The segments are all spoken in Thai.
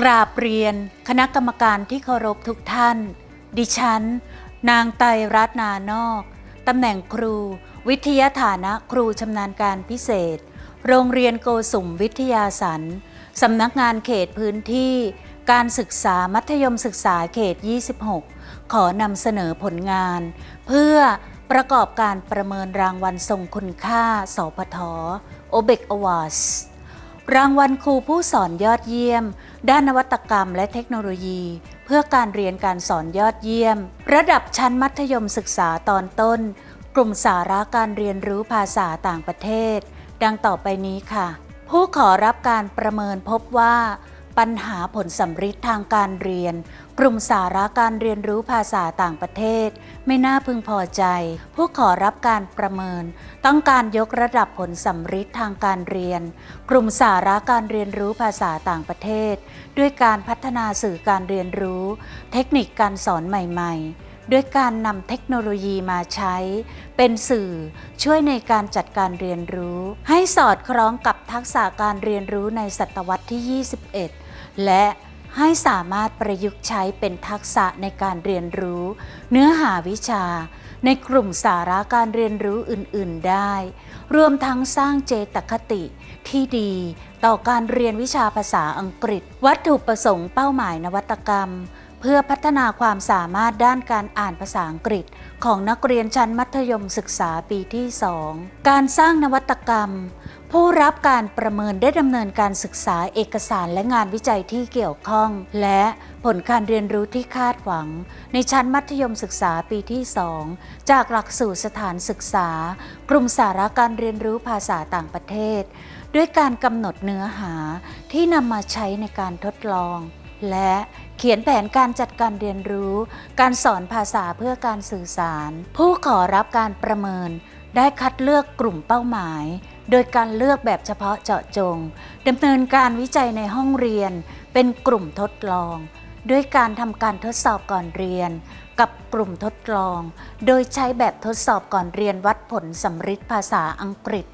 กราบเรียนคณะกรรมการที่เคารพทุกท่าน ดิฉัน นางไตรรัตนานอก ตำแหน่งครู วิทยาฐานะครูชำนาญการพิเศษ โรงเรียนโกสุมวิทยาสันสำนักงานเขตพื้นที่ การศึกษามัธยมศึกษาเขต 26 ขอนำเสนอผลงาน เพื่อประกอบการประเมินรางวัลทรงคุณค่า สพทโอเบกอวอ รางวัลครูผู้สอนยอดเยี่ยม ด้านนวัตกรรมและเทคโนโลยี เพื่อการเรียนการสอนยอดเยี่ยม ระดับชั้นมัธยมศึกษาตอนต้น กลุ่มสาระการเรียนรู้ภาษาต่างประเทศ ดังต่อไปนี้ค่ะ ผู้ขอรับการประเมินพบว่า ปัญหาผลสัมฤทธิ์ทางการเรียน กลุ่มสาระการเรียนรู้ภาษาต่างประเทศ ไม่น่าพึงพอใจ ผู้ขอรับการประเมิน ต้องการยกระดับผลสัมฤทธิ์ทางการเรียน กลุ่มสาระการเรียนรู้ภาษาต่างประเทศ ด้วยการพัฒนาสื่อการเรียนรู้ เทคนิคการสอนใหม่ ๆด้วยการนำเทคโนโลยีมาใช้ เป็นสื่อช่วยในการจัดการเรียนรู้ ให้สอดคล้องกับทักษะการเรียนรู้ในศตวรรษที่ 21 และ ให้สามารถประยุกต์ใช้เป็นทักษะในการเรียนรู้ เนื้อหาวิชา ในกลุ่มสาระการเรียนรู้อื่น ๆ ได้ รวมทั้งสร้างเจตคติที่ดีต่อการเรียนวิชาภาษาอังกฤษ วัตถุประสงค์เป้าหมายนวัตกรรม เพื่อพัฒนาความสามารถด้านการอ่านภาษาอังกฤษ ของนักเรียนชั้นมัธยมศึกษาปีที่ 2 การสร้างนวัตกรรม ผู้รับการประเมินได้ดำเนินการศึกษาเอกสารและงานวิจัยที่เกี่ยวข้อง และผลการเรียนรู้ที่คาดหวัง ในชั้นมัธยมศึกษาปีที่ 2 จากหลักสูตรสถานศึกษา กลุ่มสาระการเรียนรู้ภาษาต่างประเทศ ด้วยการกำหนดเนื้อหาที่นำมาใช้ในการทดลอง และเขียนแผนการจัดการเรียนรู้ การสอนภาษาเพื่อการสื่อสาร ผู้ขอรับการประเมิน ได้คัดเลือกกลุ่มเป้าหมาย โดยการเลือกแบบเฉพาะเจาะจงดำเนินการวิจัยในห้องเรียน เป็นกลุ่มทดลอง ด้วยการทำการทดสอบก่อนเรียน กับกลุ่มทดลอง โดยใช้แบบทดสอบก่อนเรียนวัดผลสำฤทธิ์ภาษาอังกฤษ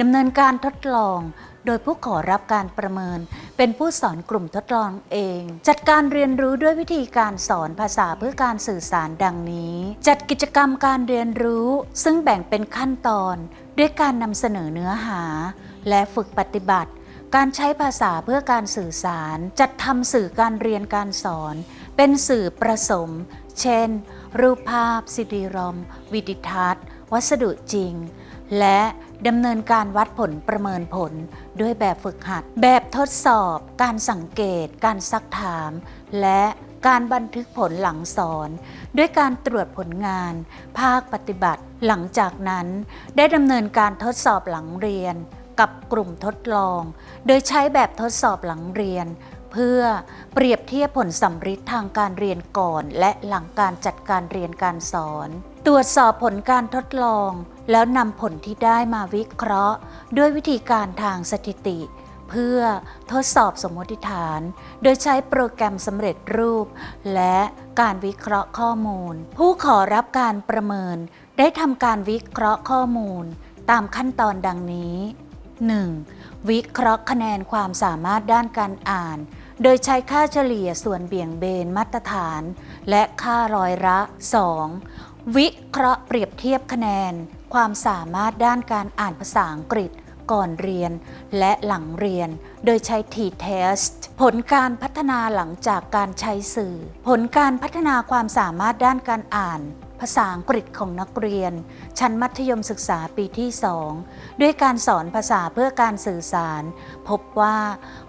ดำเนินการทดลอง โดยผู้ขอรับการประเมิน เป็นผู้สอนกลุ่มทดลองเอง จัดการเรียนรู้ด้วยวิธีการสอนภาษาเพื่อการสื่อสารดังนี้ จัดกิจกรรมการเรียนรู้ ซึ่งแบ่งเป็นขั้นตอน ด้วยการนำเสนอเนื้อหา และฝึกปฏิบัติ การใช้ภาษาเพื่อการสื่อสาร จัดทำสื่อการเรียนการสอน เป็นสื่อประสม เช่น รูปภาพซีดีรอม วิดิทัศน์ วัสดุจริง และดำเนินการวัดผลประเมินผล ด้วยแบบฝึกหัด แบบทดสอบ การสังเกต การซักถาม และ การบันทึกผลหลังสอน ด้วยการตรวจผลงาน ภาคปฏิบัติ หลังจากนั้น ได้ดำเนินการทดสอบหลังเรียน กับกลุ่มทดลอง โดยใช้แบบทดสอบหลังเรียน เพื่อเปรียบเทียบผลสัมฤทธิ์ทางการเรียนก่อน และหลังการจัดการเรียนการสอน ตรวจสอบผลการทดลอง แล้วนำผลที่ได้มาวิเคราะห์ ด้วยวิธีการทางสถิติ เพื่อทดสอบสมมติฐาน โดยใช้โปรแกรมสำเร็จรูป และการวิเคราะห์ข้อมูล ผู้ขอรับการประเมิน ได้ทำการวิเคราะห์ข้อมูล ตามขั้นตอนดังนี้ 1. วิเคราะห์คะแนนความสามารถด้านการอ่าน โดยใช้ค่าเฉลี่ยส่วนเบี่ยงเบนมาตรฐาน และค่าร้อยละ 2. วิเคราะห์เปรียบเทียบคะแนน ความสามารถด้านการอ่านภาษาอังกฤษ ก่อนเรียนและหลังเรียน โดยใช้ T-test ผลการพัฒนาหลังจากการใช้สื่อ ผลการพัฒนาความสามารถด้านการอ่าน ภาษาอังกฤษของนักเรียน ชั้นมัธยมศึกษาปีที่ 2 ด้วยการสอนภาษาเพื่อการสื่อสาร พบว่า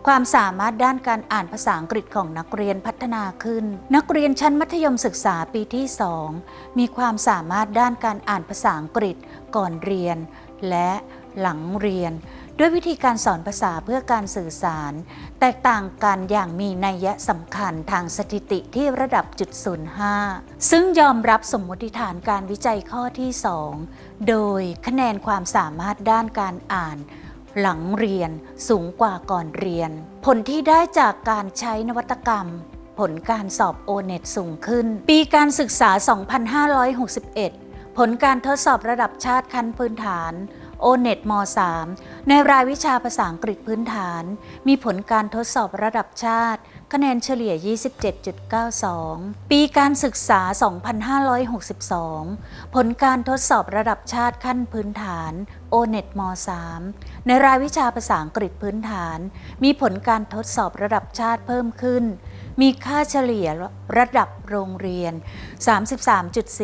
ความสามารถด้านการอ่านภาษาอังกฤษของนักเรียนพัฒนาขึ้น นักเรียนชั้นมัธยมศึกษาปีที่ 2 มีความสามารถด้านการอ่านภาษาอังกฤษก่อนเรียนและ หลังเรียน ด้วยวิธีการสอนภาษาเพื่อการสื่อสาร แตกต่างกันอย่างมีนัยสำคัญทางสถิติที่ระดับจุด05ซึ่งยอมรับสมมติฐานการวิจัยข้อที่ 2 โดยคะแนนความสามารถด้านการอ่านหลังเรียนสูงกว่าก่อนเรียน ผลที่ได้จากการใช้นวัตกรรม ผลการสอบโอเน็ตสูงขึ้น ปีการศึกษา 2561 ผลการทดสอบระดับชาติขั้นพื้นฐาน โอเน็ตม .3 ในรายวิชาภาษาอังกฤษพื้นฐาน มีผลการทดสอบระดับชาติ คะแนนเฉลี่ย 27.92 ปีการศึกษา 2562 ผลการทดสอบระดับชาติขั้นพื้นฐาน O-NET ม .3 ในรายวิชาภาษาอังกฤษพื้นฐาน มีผลการทดสอบระดับชาติเพิ่มขึ้น มีค่าเฉลี่ยระดับโรงเรียน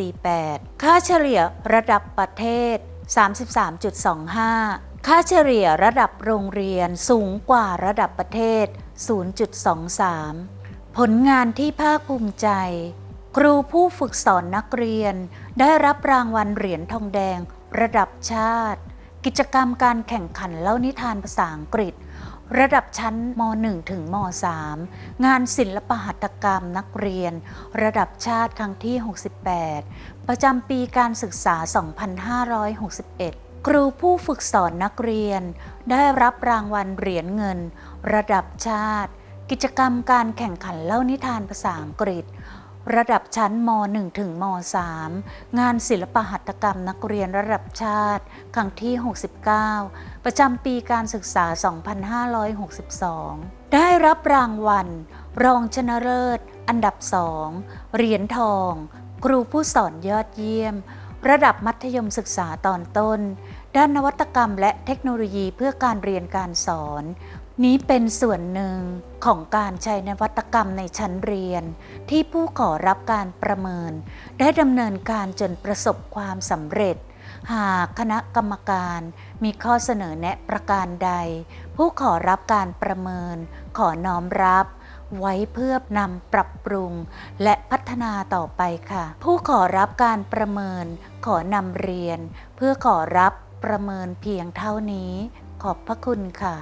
33.48 ค่าเฉลี่ยระดับประเทศ 33.25 ค่าเฉลี่ยระดับโรงเรียนสูงกว่าระดับประเทศ 0.23 ผลงานที่ภาคภูมิใจ ครูผู้ฝึกสอนนักเรียน ได้รับรางวัลเหรียญทองแดง ระดับชาติ กิจกรรมการแข่งขันเล่านิทานภาษาอังกฤษ ระดับชั้นม .1 ถึงม .3 งานศิลปหัตถกรรมนักเรียน ระดับชาติครั้งที่ 68 ประจำปีการศึกษา 2561 ครูผู้ฝึกสอนนักเรียน ได้รับรางวัลเหรียญเงิน ระดับชาติ กิจกรรมการแข่งขันเล่านิทานภาษาอังกฤษ ระดับชั้นม .1 ถึงม .3 งานศิลปหัตถกรรมนักเรียนระดับชาติ ครั้งที่ 69 ประจำปีการศึกษา 2562 ได้รับรางวัล รองชนะเลิศ อันดับ2เหรียญทอง ครูผู้สอนยอดเยี่ยม ระดับมัธยมศึกษาตอนต้น ด้านนวัตกรรมและเทคโนโลยีเพื่อการเรียนการสอน นี้เป็นส่วนหนึ่งของการใช้นวัตกรรมในชั้นเรียน ที่ผู้ขอรับการประเมิน ได้ดำเนินการจนประสบความสำเร็จหากคณะกรรมการมีข้อเสนอแนะประการใด ผู้ขอรับการประเมินขอน้อมรับ ไว้เพื่อนำปรับปรุง และพัฒนาต่อไปค่ะ ผู้ขอรับการประเมิน ขอนำเรียน เพื่อขอรับประเมินเพียงเท่านี้ ขอบพระคุณค่ะ